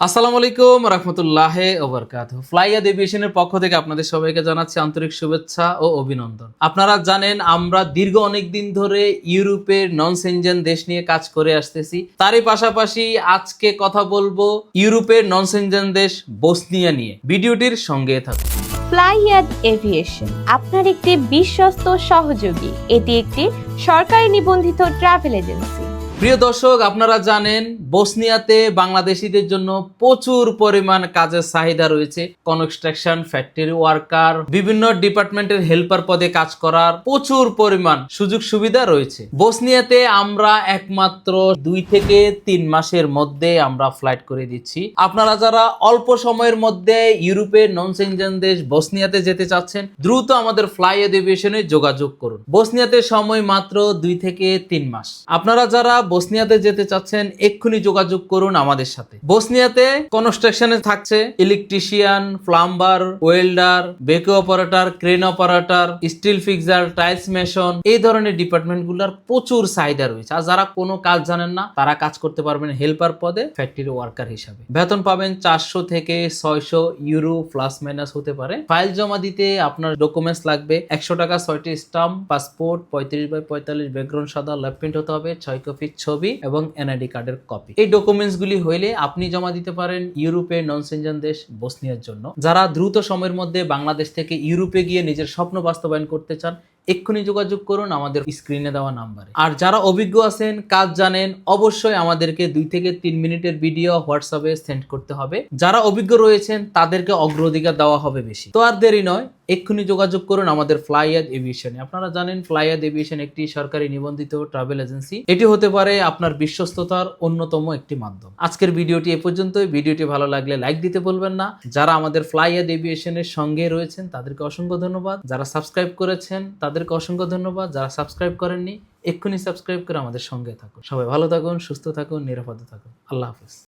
আসসালামু আলাইকুম রহমতুল্লাহ ওবরকাত ফ্লাইয়াদ এভিয়েশনের পক্ষ থেকে আপনাদের সবাইকে জানাচ্ছি আন্তরিক শুভেচ্ছা ও অভিনন্দন। আপনারা জানেন, আমরা দীর্ঘ অনেক দিন ধরে ইউরোপের নন সেনজেন দেশ নিয়ে কাজ করে আসতেছি। তারই পাশাপাশি আজকে কথা বলব ইউরোপের নন সেনজেন দেশ বসনিয়া নিয়ে। ভিডিওটির সঙ্গে থাকুন। ফ্লাইয়াদ এভিয়েশন আপনার একটি বিশ্বস্ত সহযোগী। এটি একটি সরকারি নিবন্ধিত ট্রাভেল এজেন্সি প্রিয় দর্শক, আপনারা জানেন বসনিয়াতে বাংলাদেশিদের জন্য প্রচুর পরিমাণ কাজের চাহিদা রয়েছে। কনস্ট্রাকশন ফ্যাক্টরি ওয়ার্কার বিভিন্ন ডিপার্টমেন্টের হেল্পার পদে কাজ করার প্রচুর পরিমাণ সুযোগ সুবিধা রয়েছে। বসনিয়াতে আমরা একমাত্র দুই থেকে তিন মাসের মধ্যে আমরা ফ্লাইট করে দিচ্ছি। আপনারা যারা অল্প সময়ের মধ্যে ইউরোপের নন সেনজেন দেশ বসনিয়াতে যেতে চাচ্ছেন, দ্রুত আমাদের ফ্লাই এভিয়েশনে যোগাযোগ করুন। বসনিয়াতে সময় মাত্র দুই থেকে তিন মাস। আপনারা যারা বসনিয়াতে যেতে চাচ্ছেন, এক্ষুনি যোগাযোগ করুন আমাদের সাথে। বসনিয়াতে কনস্ট্রাকশনে থাকছে electrician plumber welder backhoe operator crane operator steel fixer tiles mason এই ধরনের ডিপার্টমেন্টগুলোর প্রচুর চাহিদা রয়েছে। আর যারা কোনো কাজ জানেন না, তারা কাজ করতে পারবেন হেল্পার পদে ফ্যাক্টরি ওয়ার্কার হিসাবে। বেতন পাবেন চারশো থেকে ছয়শো ইউরো প্লাস মাইনাস হতে পারে। ফাইল জমা দিতে আপনার ডকুমেন্টস লাগবে, একশো টাকা, ছয়টি স্টাম্প পাসপোর্ট পঁয়ত্রিশ বাই পঁয়তাল্লিশ ব্যাকগ্রাউন্ড সাদা ল্যাপ প্রিন্ট হতে হবে, ছয় কপি ছবি এবং এনআইডি কার্ডের কপি এই ডকুমেন্টস গুলি হইলে আপনি জমা দিতে পারেন ইউরোপের নন সেনজেন দেশ বসনিয়ার জন্য। যারা দ্রুত সময়ের মধ্যে বাংলাদেশ থেকে ইউরোপে গিয়ে নিজের স্বপ্ন বাস্তবায়ন করতে চান, এক্ষুনি যোগাযোগ করুন আমাদের স্ক্রিনে দেওয়া নাম্বারে আর যারা অভিজ্ঞ আছেন, কাজ জানেন, অবশ্যই আমাদেরকে দুই থেকে তিন মিনিটের ভিডিও হোয়াটসঅ্যাপে সেন্ড করতে হবে। যারা অভিজ্ঞ রয়েছেন, তাদেরকে অগ্রাধিকার দেওয়া হবে বেশি। তো আর দেরি নয় এক্ষুনি যোগাযোগ করুন আমাদের ফ্লাইয়াদ এভিয়েশনে। আপনারা জানেন ফ্লাইয়াদ এভিয়েশন একটি সরকারি নিবন্ধিত ট্রাভেল এজেন্সি। এটি হতে পারে আপনার বিশ্বস্ততার অন্যতম একটি মাধ্যম। আজকের ভিডিওটি এ পর্যন্তই। ভিডিওটি ভালো লাগলে লাইক দিতে বলবেন না। যারা আমাদের ফ্লাইয়াদ এভিয়েশনের সঙ্গে রয়েছেন, তাদেরকে অসংখ্য ধন্যবাদ। যারা সাবস্ক্রাইব করেছেন, তাদেরকে অসংখ্য ধন্যবাদ। যারা সাবস্ক্রাইব করেননি, এক্ষুনি সাবস্ক্রাইব করে আমাদের সঙ্গে থাকুন। সবাই ভালো থাকুন, সুস্থ থাকুন, নিরাপদে থাকুন। আল্লাহ হাফিজ।